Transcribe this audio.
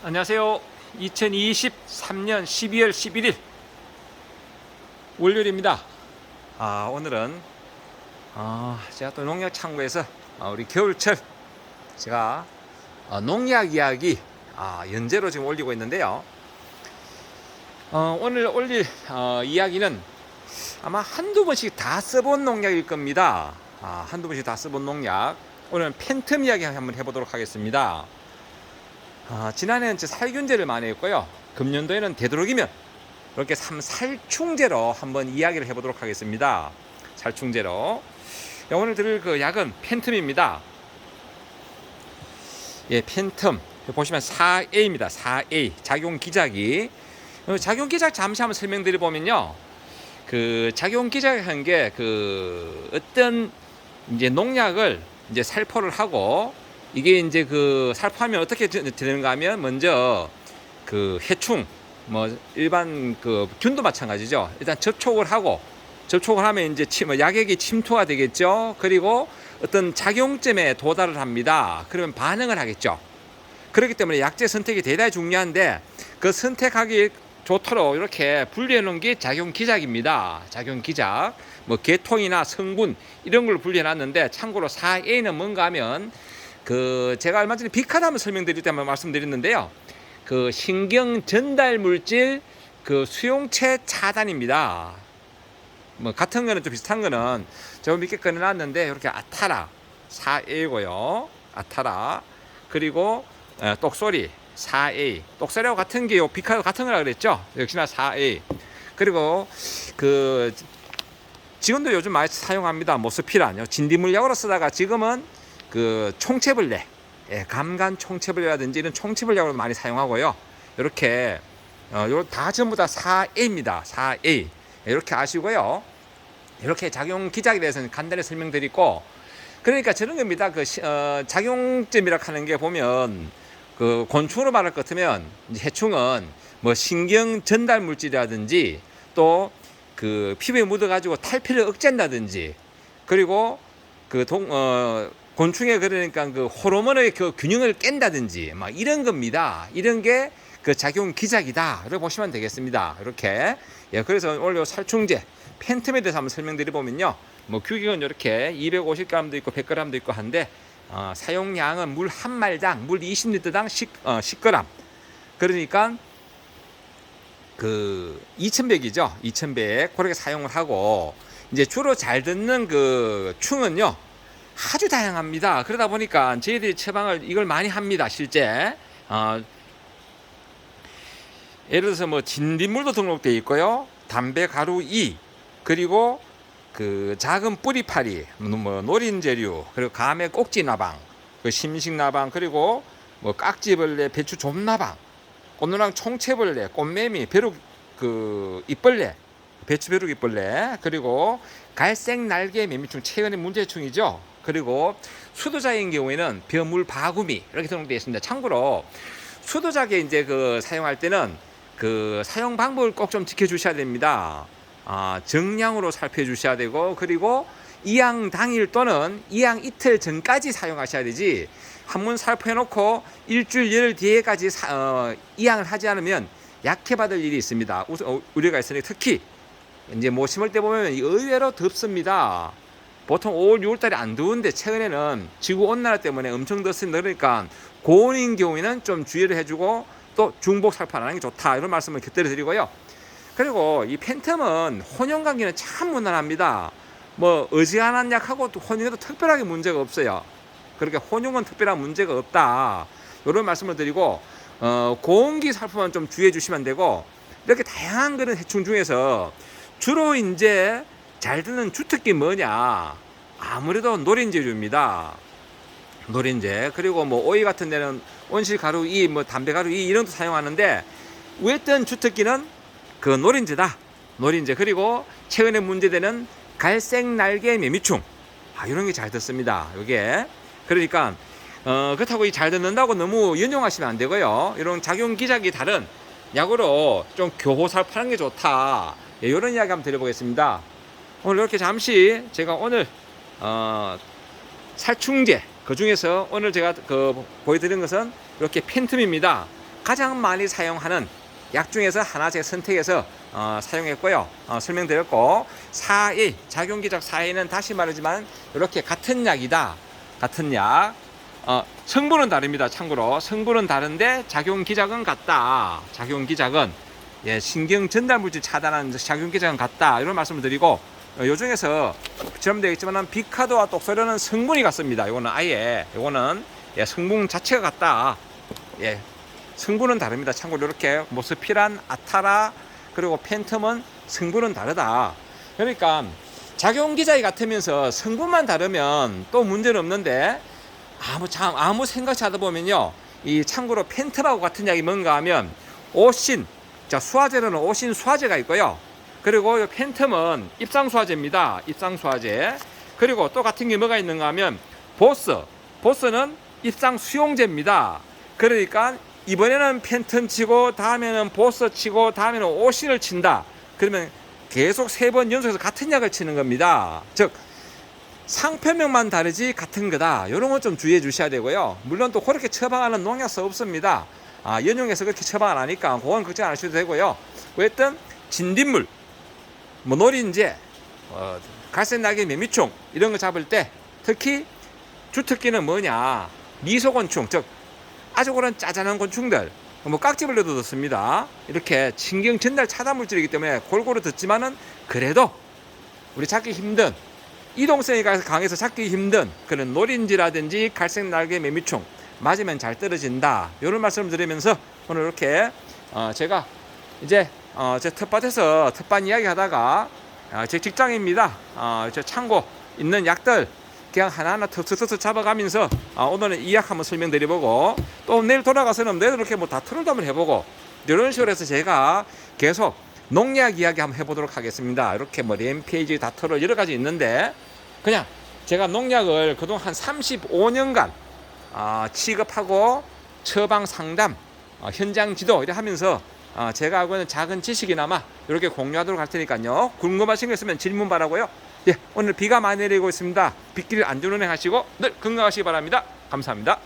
안녕하세요. 2023년 12월 11일 월요일입니다. 아, 오늘은 아, 제가 또 농약 창고에서 아, 우리 겨울철 제가 아, 농약 이야기 아, 연재로 지금 올리고 있는데요. 어, 오늘 올릴 어, 이야기는 아마 한두 번씩 다 써본 농약일 겁니다. 아, 한두 번씩 다 써본 농약. 오늘은 팬텀 이야기 한번 해보도록 하겠습니다. 아, 지난해는 살균제를 많이 했고요. 금년도에는 되도록이면 이렇게 삼살충제로 한번 이야기를 해보도록 하겠습니다. 살충제로. 예, 오늘 들을 그 약은 팬텀입니다. 예, 팬텀. 보시면 4A입니다. 4A. 작용 기작이. 어, 작용 기작 잠시 한번 설명드려 보면요. 그 작용 기작한 게 그 어떤 이제 농약을 이제 살포를 하고 이게 이제 그 살포하면 어떻게 되- 되는가 하면 먼저 그 해충 뭐 일반 그 균도 마찬가지죠. 일단 접촉을 하고 접촉을 하면 이제 침, 뭐 약액이 침투가 되겠죠. 그리고 어떤 작용점에 도달을 합니다. 그러면 반응을 하겠죠. 그렇기 때문에 약제 선택이 대단히 중요한데 그 선택하기 좋도록 이렇게 분리해 놓은 게 작용 기작입니다. 작용 기작. 뭐 계통이나 성분 이런 걸 분리해 놨는데 참고로 4A는 뭔가 하면 그 제가 얼마 전에 비카드 한번 설명드릴 때 한번 말씀드렸는데요. 그 신경 전달 물질 그 수용체 차단입니다. 뭐 같은 거는 좀 비슷한 거는 제가 몇개 꺼내놨는데 이렇게 아타라 4A고요. 아타라 그리고 어, 똑소리 4A 똑소리하고 같은 게요 비카도 같은 거라 그랬죠. 역시나 4A 그리고 그 지금도 요즘 많이 사용합니다. 모스피란요 진디물약으로 쓰다가 지금은 그 총체벌레 예, 감간 총체벌레라든지 이런 총체벌약으로 많이 사용하고요. 이렇게 어, 요다 전부 다 4A입니다. 4A 이렇게 아시고요. 이렇게 작용 기작에 대해서는 간단히 설명드리고 그러니까 저런 겁니다. 그 시- 어, 작용점이라 하는 게 보면 그 곤충으로 말할 것 같으면 해충은 뭐 신경 전달 물질이라든지 또 그 피부에 묻어가지고 탈피를 억제한다든지 그리고 그 동, 어, 곤충의 그러니까 그 호르몬의 그 균형을 깬다든지 막 이런 겁니다. 이런 게 그 작용 기작이다. 이렇게 보시면 되겠습니다. 이렇게. 예, 그래서 오늘 요 살충제 팬텀에 대해서 한번 설명드려 보면요. 뭐 규격은 이렇게 250g도 있고 100g도 있고 한데 어, 사용량은 물 한 말당 물 20리터당 10, 어, 10g. 그러니까 그 2100이죠. 2100 그렇게 사용을 하고 이제 주로 잘 듣는 그 충은요. 아주 다양합니다. 그러다 보니까 저희들이 처방을 이걸 많이 합니다. 실제. 어, 예를 들어서 뭐 진딧물도 등록되어 있고요. 담배 가루 2 그리고 그 작은 뿌리파리 뭐 노린재류 그리고 감의 꼭지 나방 그 심식 나방 그리고 뭐 깍지벌레 배추 좀나방 꽃노랑 총채벌레 꽃매미 벼룩 그 이벌레 배추 벼룩 이벌레 그리고 갈색 날개 매미충 최근의 문제충이죠 그리고 수도자인 경우에는 벼물 바구미 이렇게 등록되어 있습니다 참고로 수도자에 이제 그 사용할 때는 그 사용 방법을 꼭 좀 지켜주셔야 됩니다. 아, 정량으로 살펴 주셔야 되고 그리고 이양 당일 또는 이양 이틀 전까지 사용하셔야 되지 한번 살포해 놓고 일주일 열흘 뒤에까지 사, 어, 이양을 하지 않으면 약해받을 일이 있습니다. 우- 어, 우려가 있으니 특히 이제 뭐 심을 때 보면 의외로 덥습니다. 보통 5월, 6월 달에 안 더운데 최근에는 지구 온난화 때문에 엄청 덥습니다. 그러니까 고온인 경우에는 좀 주의를 해주고 또 중복 살포 안 하는 게 좋다 이런 말씀을 곁들여 드리고요. 그리고 이 팬텀은 혼용 관계는 참 무난합니다. 뭐 어지간한 약하고 또 혼용에도 특별하게 문제가 없어요. 그러니까 혼용은 특별한 문제가 없다. 이런 말씀을 드리고 어, 고온기 살포만 좀 주의해 주시면 되고 이렇게 다양한 그런 해충 중에서 주로 이제 잘 드는 주특기 뭐냐? 아무래도 노린재류입니다. 노린재 그리고 뭐 오이 같은 데는 온실 가루 이 뭐 담배 가루 이 이런 것도 사용하는데 우했던 주특기는 그 노린재다. 노린재 그리고 최근에 문제되는 갈색 날개 매미충 아 이런 게 잘 듣습니다. 이게 그러니까 어 그렇다고 이 잘 듣는다고 너무 연용하시면 안 되고요. 이런 작용 기작이 다른 약으로 좀 교호살 파는 게 좋다. 예, 이런 이야기 한번 드려보겠습니다. 오늘 이렇게 잠시 제가 오늘 어 살충제 그 중에서 오늘 제가 그 보여드린 것은 이렇게 팬텀입니다. 가장 많이 사용하는 약 중에서 하나 제가 선택해서 어, 사용했고요. 어, 설명드렸고 4A 작용기적 4A는 다시 말하지만 이렇게 같은 약이다. 같은 약. 어, 성분은 다릅니다. 참고로 성분은 다른데 작용 기작은 같다. 작용 기작은 예, 신경 전달 물질 차단하는 작용 기작은 같다. 이런 말씀을 드리고 어, 요 중에서 처럼 되겠지만 비카도와 똑소련은 성분이 같습니다. 이거는 아예 이거는 예, 성분 자체가 같다. 예, 성분은 다릅니다. 참고로 이렇게 모스피란, 아타라 그리고 팬텀은 성분은 다르다. 그러니까 작용 기작이 같으면서 성분만 다르면 또 문제는 없는데 아무 참 아무 생각지 하다 보면요. 이 참고로 펜트라고 같은 약이 뭔가 하면 오신 자 수화제로는 오신 수화제가 있고요. 그리고 이 펜텀은 입상 수화제입니다. 입상 수화제. 그리고 또 같은 게 뭐가 있는가 하면 보스. 보스는 입상 수용제입니다. 그러니까 이번에는 펜텀 치고 다음에는 보스 치고 다음에는 오신을 친다. 그러면 계속 세 번 연속해서 같은 약을 치는 겁니다. 즉 상표명만 다르지 같은 거다. 이런 건 좀 주의해 주셔야 되고요. 물론 또 그렇게 처방하는 농약서 없습니다. 아, 연용해서 그렇게 처방 안 하니까 그건 걱정 안 하셔도 되고요. 어쨌든 진딧물, 뭐 노린재, 어, 갈색나게 매미총 이런 거 잡을 때 특히 주특기는 뭐냐? 미소곤충, 즉 아주 그런 짜잔한 곤충들, 뭐 깍지벌레도 듣습니다. 이렇게 신경 전달 차단 물질이기 때문에 골고루 듣지만은 그래도 우리 찾기 힘든 이동성이 강해서 찾기 힘든 그런 노린지라든지 갈색 날개 매미총 맞으면 잘 떨어진다. 이런 말씀을 드리면서 오늘 이렇게 어 제가 이제 어 제 텃밭에서 텃밭 이야기 하다가 어 제 직장입니다. 어저 창고 있는 약들 그냥 하나하나 턱턱턱 잡아가면서 어 오늘은 이 약 한번 설명드려보고 또 내일 돌아가서는 내일 이렇게 뭐다 한번 해보고 이런 식으로 해서 제가 계속 농약 이야기 한번 해보도록 하겠습니다. 이렇게 뭐 램페이지 다터럴 여러 가지 있는데 그냥 제가 농약을 그동안 한 35년간 어, 취급하고 처방 상담, 어, 현장 지도 이렇게 하면서 어, 제가 알고 있는 작은 지식이나마 이렇게 공유하도록 할 테니까요. 궁금하신 거 있으면 질문 바라고요. 예, 오늘 비가 많이 내리고 있습니다. 빗길 안전운행 하시고 늘 건강하시기 바랍니다. 감사합니다.